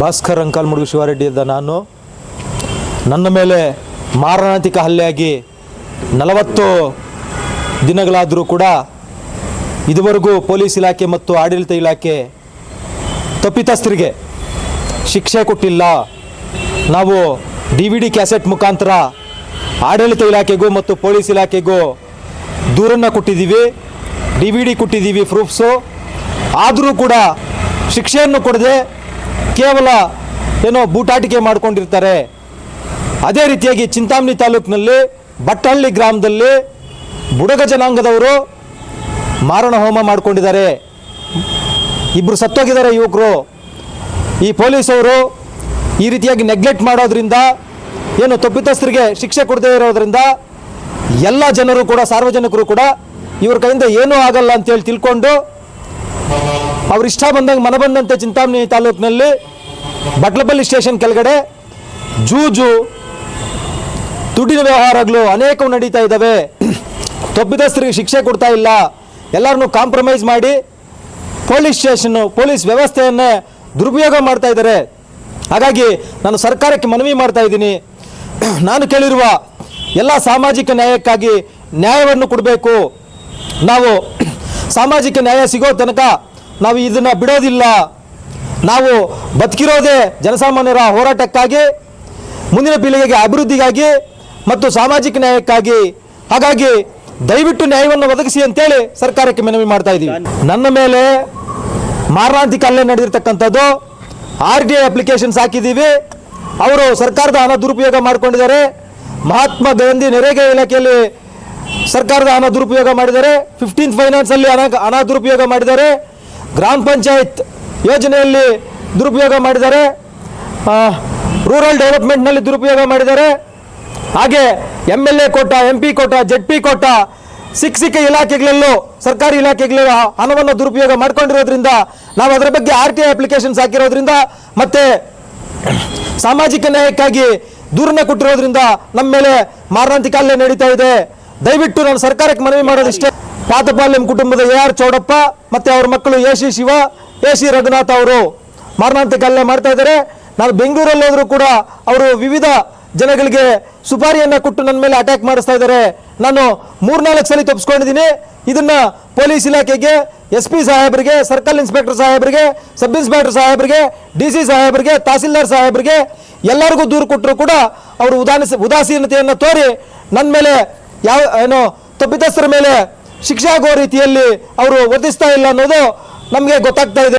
ಭಾಸ್ಕರ್ ಅಂಕಾಲ್ಮುಡುಗು ಶಿವಾರೆಡ್ಡಿ ಅಂತ ನಾನು. ನನ್ನ ಮೇಲೆ ಮಾರಣಾಂತಿಕ ಹಲ್ಲೆಯಾಗಿ ನಲವತ್ತು ದಿನಗಳಾದರೂ ಕೂಡ ಇದುವರೆಗೂ ಪೊಲೀಸ್ ಇಲಾಖೆ ಮತ್ತು ಆಡಳಿತ ಇಲಾಖೆ ತಪ್ಪಿತಸ್ಥರಿಗೆ ಶಿಕ್ಷೆ ಕೊಟ್ಟಿಲ್ಲ. ನಾವು ಡಿ ವಿ ಡಿ ಕ್ಯಾಸೆಟ್ ಮುಖಾಂತರ ಆಡಳಿತ ಇಲಾಖೆಗೂ ಮತ್ತು ಪೊಲೀಸ್ ಇಲಾಖೆಗೂ ದೂರನ್ನು ಕೊಟ್ಟಿದ್ದೀವಿ. ಡಿ ವಿ ಡಿ ಕೊಟ್ಟಿದ್ದೀವಿ ಪ್ರೂಫ್ಸು. ಆದರೂ ಕೂಡ ಶಿಕ್ಷೆಯನ್ನು ಕೊಡದೆ ಕೇವಲ ಏನೋ ಬೂಟಾಟಿಕೆ ಮಾಡ್ಕೊಂಡಿರ್ತಾರೆ. ಅದೇ ರೀತಿಯಾಗಿ ಚಿಂತಾಮಣಿ ತಾಲೂಕಿನಲ್ಲಿ ಬಟ್ಟಹಳ್ಳಿ ಗ್ರಾಮದಲ್ಲಿ ಬುಡಗ ಜನಾಂಗದವರು ಮಾರಣ ಹೋಮ ಮಾಡಿಕೊಂಡಿದ್ದಾರೆ. ಇಬ್ಬರು ಸತ್ತೋಗಿದ್ದಾರೆ ಯುವಕರು. ಈ ಪೊಲೀಸವರು ಈ ರೀತಿಯಾಗಿ ನೆಗ್ಲೆಕ್ಟ್ ಮಾಡೋದ್ರಿಂದ, ಏನು ತಪ್ಪಿತಸ್ಥರಿಗೆ ಶಿಕ್ಷೆ ಕೊಡದೇ ಇರೋದ್ರಿಂದ ಎಲ್ಲ ಜನರು ಕೂಡ, ಸಾರ್ವಜನಿಕರು ಕೂಡ ಇವ್ರ ಕೈಯಿಂದ ಏನೂ ಆಗಲ್ಲ ಅಂತೇಳಿ ತಿಳ್ಕೊಂಡು ಅವ್ರ ಇಷ್ಟ ಬಂದಂಗೆ ಮನ ಬಂದಂತೆ ಚಿಂತಾಮಣಿ ತಾಲೂಕಿನಲ್ಲಿ ಬಟ್ಲಪಲ್ಲಿ ಸ್ಟೇಷನ್ ಕೆಳಗಡೆ ಜೂಜು, ದುಡ್ಡಿನ ವ್ಯವಹಾರಗಳು ಅನೇಕವು ನಡೀತಾ ಇದ್ದಾವೆ. ತಪ್ಪಿತಸ್ಥರಿಗೆ ಶಿಕ್ಷೆ ಕೊಡ್ತಾ ಇಲ್ಲ. ಎಲ್ಲರನ್ನೂ ಕಾಂಪ್ರಮೈಸ್ ಮಾಡಿ ಪೊಲೀಸ್ ಸ್ಟೇಷನ್ನು ಪೊಲೀಸ್ ವ್ಯವಸ್ಥೆಯನ್ನೇ ದುರುಪಯೋಗ ಮಾಡ್ತಾ ಇದ್ದಾರೆ. ಹಾಗಾಗಿ ನಾನು ಸರ್ಕಾರಕ್ಕೆ ಮನವಿ ಮಾಡ್ತಾ ಇದ್ದೀನಿ. ನಾನು ಕೇಳಿರುವ ಎಲ್ಲ ಸಾಮಾಜಿಕ ನ್ಯಾಯಕ್ಕಾಗಿ ನ್ಯಾಯವನ್ನು ಕೊಡಬೇಕು. ನಾವು ಸಾಮಾಜಿಕ ನ್ಯಾಯ ಸಿಗೋ ತನಕ ನಾವು ಇದನ್ನು ಬಿಡೋದಿಲ್ಲ. ನಾವು ಬದುಕಿರೋದೇ ಜನಸಾಮಾನ್ಯರ ಹೋರಾಟಕ್ಕಾಗಿ, ಮುಂದಿನ ಪೀಳಿಗೆಗೆ ಅಭಿವೃದ್ಧಿಗಾಗಿ ಮತ್ತು ಸಾಮಾಜಿಕ ನ್ಯಾಯಕ್ಕಾಗಿ. ಹಾಗಾಗಿ ದಯವಿಟ್ಟು ನ್ಯಾಯವನ್ನು ಒದಗಿಸಿ ಅಂತೇಳಿ ಸರ್ಕಾರಕ್ಕೆ ಮನವಿ ಮಾಡ್ತಾ ಇದ್ದೀವಿ. ನನ್ನ ಮೇಲೆ ಮಾರಣಾಂತಿಕ ಹಲ್ಲೆ ನಡೆದಿರ್ತಕ್ಕಂಥದ್ದು, ಆರ್ ಡಿ ಐ ಅಪ್ಲಿಕೇಶನ್ಸ್ ಹಾಕಿದ್ದೀವಿ. ಅವರು ಸರ್ಕಾರದ ಹಣ ದುರುಪಯೋಗ ಮಾಡ್ಕೊಂಡಿದ್ದಾರೆ. ಮಹಾತ್ಮ ಗಾಂಧಿ ನೆರೆಗೆ ಇಲಾಖೆಯಲ್ಲಿ ಸರ್ಕಾರದ ಹಣ ದುರುಪಯೋಗ ಮಾಡಿದ್ದಾರೆ. ಫಿಫ್ಟೀನ್ ಫೈನಾನ್ಸಲ್ಲಿ ಹಣ ಹಣ ದುರುಪಯೋಗ ಮಾಡಿದ್ದಾರೆ. ಗ್ರಾಮ ಪಂಚಾಯತ್ ಯೋಜನೆಯಲ್ಲಿ ದುರುಪಯೋಗ ಮಾಡಿದ್ದಾರೆ. ರೂರಲ್ ಡೆವಲಪ್ಮೆಂಟ್ನಲ್ಲಿ ದುರುಪಯೋಗ ಮಾಡಿದ್ದಾರೆ. ಹಾಗೆ M L A quota M P quota Z P quota, ಸಿಕ್ಕ ಸಿಕ್ಕ ಇಲಾಖೆಗಳಲ್ಲೂ, ಸರ್ಕಾರಿ ಇಲಾಖೆಗಳಲ್ಲೂ ಹಣವನ್ನು ದುರುಪಯೋಗ ಮಾಡ್ಕೊಂಡಿರೋದ್ರಿಂದ, ನಾವು ಅದರ ಬಗ್ಗೆ ಆರ್ ಟಿ ಐ ಅಪ್ಲಿಕೇಶನ್ಸ್ ಹಾಕಿರೋದ್ರಿಂದ, ಮತ್ತೆ ಸಾಮಾಜಿಕ ನ್ಯಾಯಕ್ಕಾಗಿ ದೂರನ ಕೊಟ್ಟಿರೋದ್ರಿಂದ ನಮ್ಮ ಮೇಲೆ ಮಾರಣಾಂತಿಕ ಹಲ್ಲೆ ನಡೀತಾ ಇದೆ. ದಯವಿಟ್ಟು ನಾನು ಸರ್ಕಾರಕ್ಕೆ ಮನವಿ ಮಾಡೋದಿಷ್ಟೇ. ಪಾತಪಾಲ್ಯಂ ಕುಟುಂಬದ ಎ ಆರ್ ಚೌಡಪ್ಪ, ಮತ್ತೆ ಅವ್ರ ಮಕ್ಕಳು A C Shiva A C Raghunath ಅವರು ಮಾರಣಾಂತಿಕ ಹಲ್ಲೆ ಮಾಡ್ತಾ ಇದ್ದಾರೆ. ನಾನು ಬೆಂಗಳೂರಲ್ಲಿ ಹೋದರೂ ಕೂಡ ಅವರು ವಿವಿಧ ಜನಗಳಿಗೆ ಸುಪಾರಿಯನ್ನು ಕೊಟ್ಟು ನನ್ನ ಮೇಲೆ ಅಟ್ಯಾಕ್ ಮಾಡಿಸ್ತಾ ಇದ್ದಾರೆ. ನಾನು ಮೂರ್ನಾಲ್ಕು ಸಲ ತಪ್ಪಿಸ್ಕೊಂಡಿದ್ದೀನಿ. ಇದನ್ನು ಪೊಲೀಸ್ ಇಲಾಖೆಗೆ, ಎಸ್ ಪಿ ಸಾಹೇಬರಿಗೆ, ಸರ್ಕಲ್ ಇನ್ಸ್ಪೆಕ್ಟರ್ ಸಾಹೇಬರಿಗೆ, ಸಬ್ ಇನ್ಸ್ಪೆಕ್ಟರ್ ಸಾಹೇಬರಿಗೆ, ಡಿ ಸಿ ಸಾಹೇಬರಿಗೆ, ತಹಸೀಲ್ದಾರ್ ಸಾಹೇಬರಿಗೆ ಎಲ್ಲರಿಗೂ ದೂರು ಕೊಟ್ಟರು ಕೂಡ ಅವರು ಉದಾಸ ಉದಾಸೀನತೆಯನ್ನು ತೋರಿ ನನ್ನ ಮೇಲೆ ಯಾವ, ಏನು, ತಪ್ಪಿತಸ್ಥರ ಮೇಲೆ ಶಿಕ್ಷೆ ಆಗುವ ರೀತಿಯಲ್ಲಿ ಅವರು ವರ್ತಿಸ್ತಾ ಇಲ್ಲ ಅನ್ನೋದು ನಮಗೆ ಗೊತ್ತಾಗ್ತಾ